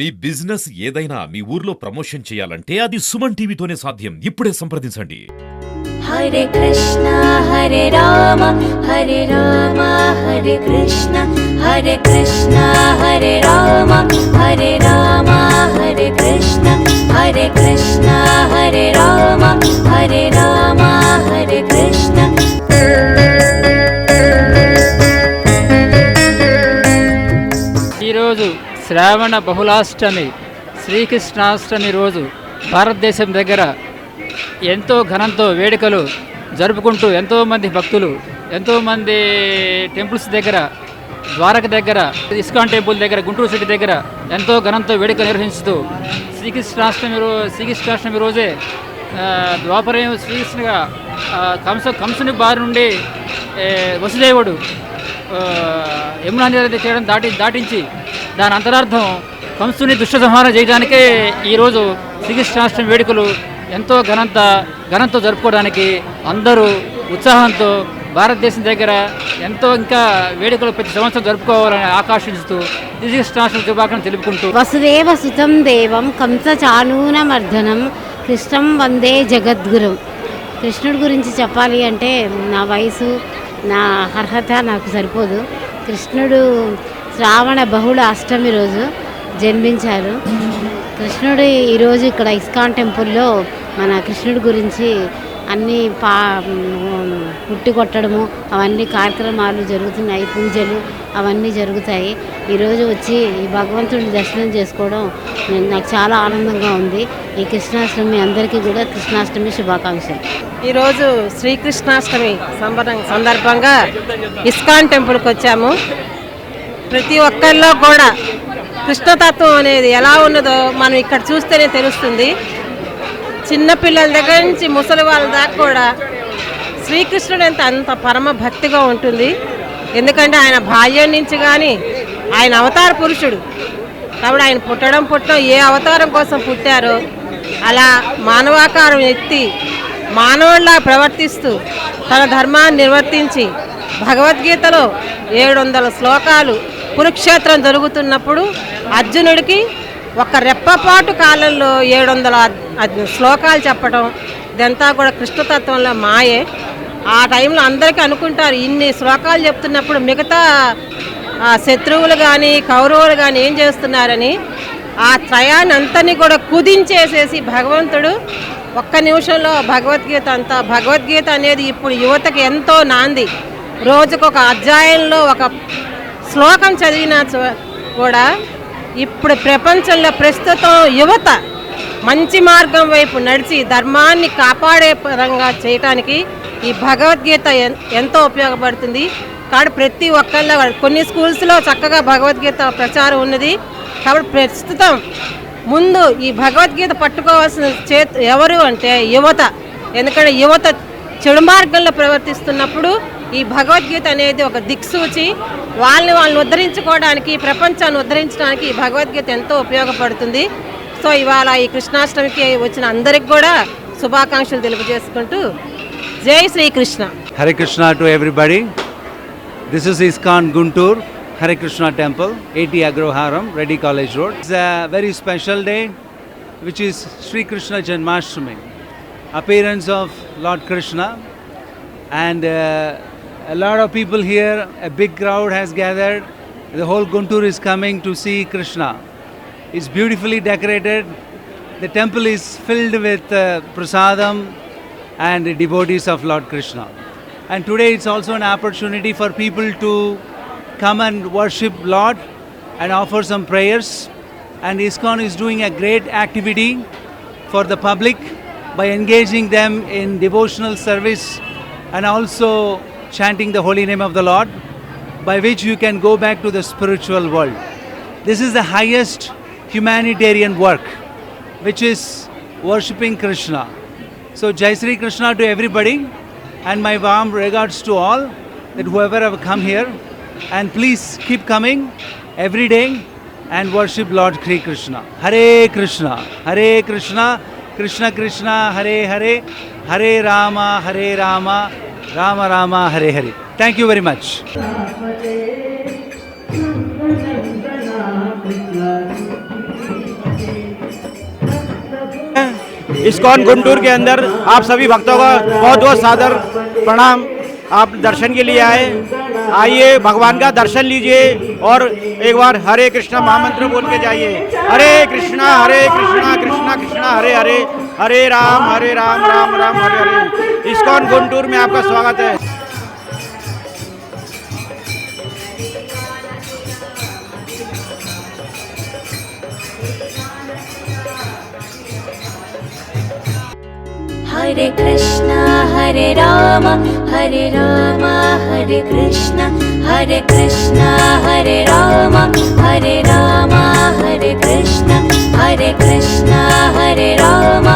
మీ business ఏదైనా మీ ఊర్లో promotion చేయాలంటే అది సుమన్ టీవీతోనే సాధ్యం. ఇప్పుడే సంప్రదించండి. హరే కృష్ణ హరే రామ హరే రామ హరే కృష్ణ హరే కృష్ణ హరే రామ హరే రామ హరే కృష్ణ హరే కృష్ణ హరే రామ హరే రామ. శ్రావణ బహుళాష్టమి శ్రీకృష్ణాష్టమి రోజు భారతదేశం దగ్గర ఎంతో ఘనంతో వేడుకలు జరుపుకుంటూ ఎంతోమంది భక్తులు ఎంతోమంది టెంపుల్స్ దగ్గర ద్వారక దగ్గర ఇస్కాన్ టెంపుల్ దగ్గర గుంటూరు సిటీ దగ్గర ఎంతో ఘనంతో వేడుక నిర్వహిస్తూ శ్రీకృష్ణాష్టమి రో శ్రీకృష్ణాష్టమి రోజే ఆ, ద్వాపరయం శ్రీకృష్ణుగా కంస కంసుని బారి నుండి వసుదేవుడు యమునా నది చేయడం దాటి దాటించి దాని అంతరార్థం కంసుని దుష్ట సంహారం చేయడానికే ఈరోజు శ్రీకృష్ణాష్టమి వేడుకలు ఎంతో ఘనంత ఘనంతో జరుపుకోవడానికి అందరూ ఉత్సాహంతో భారతదేశం దగ్గర ఎంతో ఇంకా వేడుకలు ప్రతి సంవత్సరం జరుపుకోవాలని ఆకాంక్షిస్తూ శ్రీకృష్ణాష్టమి శుభాకాంక్షలు తెలుపుకుంటూ. వసుదేవ సుతం దేవం కంసచానూనమర్దనం కృష్ణం వందే జగద్గురు. కృష్ణుడి గురించి చెప్పాలి అంటే నా వయసు నా అర్హత నాకు సరిపోదు. కృష్ణుడు శ్రావణ బహుళ అష్టమి రోజు జన్మించారు. కృష్ణుడు ఈరోజు ఇక్కడ ఇస్కాన్ టెంపుల్లో మన కృష్ణుడి గురించి అన్ని పా పుట్టి కొట్టడము అవన్నీ కార్యక్రమాలు జరుగుతున్నాయి పూజలు అవన్నీ జరుగుతాయి. ఈరోజు వచ్చి ఈ భగవంతుడిని దర్శనం చేసుకోవడం నేను- నాకు చాలా ఆనందంగా ఉంది. ఈ కృష్ణాష్టమి అందరికీ కూడా కృష్ణాష్టమి శుభాకాంక్షలు. ఈరోజు శ్రీకృష్ణాష్టమి సంబరం సందర్భంగా ఇస్కాన్ టెంపుల్కి వచ్చాము. ప్రతి ఒక్కరిలో కూడా కృష్ణతత్వం అనేది ఎలా ఉన్నదో మనం ఇక్కడ చూస్తేనే తెలుస్తుంది. చిన్నపిల్లల దగ్గర నుంచి ముసలి వాళ్ళ దాకా కూడా శ్రీకృష్ణుడు ఎంత అంత పరమ భక్తిగా ఉంటుంది. ఎందుకంటే ఆయన బాల్యం నుంచి కానీ ఆయన అవతార పురుషుడు. కాబట్టి ఆయన పుట్టడం పుట్టడం ఏ అవతారం కోసం పుట్టారో అలా మానవాకారం ఎత్తి మానవుల్లా ప్రవర్తిస్తూ తన ధర్మాన్ని నిర్వర్తించి భగవద్గీతలో ఏడు వందల శ్లోకాలు కురుక్షేత్రం జరుగుతున్నప్పుడు అర్జునుడికి ఒక రెప్పపాటు కాలంలో ఏడు వందల శ్లోకాలు చెప్పడం ఇదంతా కూడా కృష్ణతత్వంలో మాయే. ఆ టైంలో అందరికీ అనుకుంటారు ఇన్ని శ్లోకాలు చెప్తున్నప్పుడు మిగతా ఆ శత్రువులు కానీ కౌరవులు కానీ ఏం చేస్తున్నారని. ఆ త్రయాన్ని అంతని కూడా కుదించేసేసి భగవంతుడు ఒక్క నిమిషంలో భగవద్గీత అంతా భగవద్గీత అనేది ఇప్పుడు యువతకి ఎంతో నాంది. రోజుకొక అధ్యాయంలో ఒక శ్లోకం చదివినా చ- కూడా ఇప్పుడు ప్రపంచంలో ప్రస్తుతం యువత మంచి మార్గం వైపు నడిచి ధర్మాన్ని కాపాడే పరంగా చేయటానికి ఈ భగవద్గీత ఎంతో ఉపయోగపడుతుంది. కాబట్టి ప్రతి ఒక్కళ్ళ కొన్ని స్కూల్స్లో చక్కగా భగవద్గీత ప్రచారం ఉన్నది. కాబట్టి ప్రస్తుతం ముందు ఈ భగవద్గీత పట్టుకోవాల్సిన చేత్ ఎవరు అంటే యువత. ఎందుకంటే యువత చెడు మార్గంలో ప్రవర్తిస్తున్నప్పుడు ఈ భగవద్గీత అనేది ఒక దిక్సూచి. వాళ్ళని వాళ్ళని ఉద్ధరించుకోవడానికి ప్రపంచాన్ని ఉద్ధరించడానికి ఈ భగవద్గీత ఎంతో ఉపయోగపడుతుంది. సో ఇవాళ ఈ కృష్ణాష్టమికి వచ్చిన అందరికి కూడా శుభాకాంక్షలు తెలియజేసుకుంటూ Jai Sri Krishna. Hare Krishna to everybody. This is ISKCON Guntur Hare Krishna temple at Agraharam Reddy college road it's very special day which is Sri Krishna Janmashtami appearance of lord Krishna and a lot of people here. A big crowd has gathered. The whole Guntur is coming to see Krishna. It's beautifully decorated. The temple is filled with uh, prasadam and devotees of Lord Krishna. And today it's also an opportunity for people to come and worship Lord and offer some prayers. And ISKCON is doing a great activity for the public by engaging them in devotional service and also chanting the holy name of the Lord, by which you can go back to the spiritual world. This is the highest humanitarian work, which is worshipping Krishna. So, Jai Sri Krishna to everybody, and my warm regards to all that whoever have come here, and please keep coming every day and worship Lord Sri Krishna. Hare Krishna, Hare Krishna, Krishna Krishna, Hare Hare, Hare Rama, Hare Rama, Ram Ram, Hare Hare. Thank you very much ISKCON Guntur के अंदर आप सभी भक्तों का बहुत बहुत सादर प्रणाम। आप दर्शन के लिए आए। आइए, भगवान का दर्शन लीजिए और एक बार हरे कृष्णा महामंत्र बोल के जाइए। हरे कृष्णा हरे कृष्णा कृष्णा कृष्णा, हरे हरे। हरे राम हरे राम राम राम, हरे हरे। इस्कॉन गुंटूर में आपका स्वागत है। हरे कृष्णा, हरे राम हरे राम, हरे कृष्णा हरे कृष्णा, हरे राम हरे राम, हरे कृष्णा हरे कृष्णा, हरे राम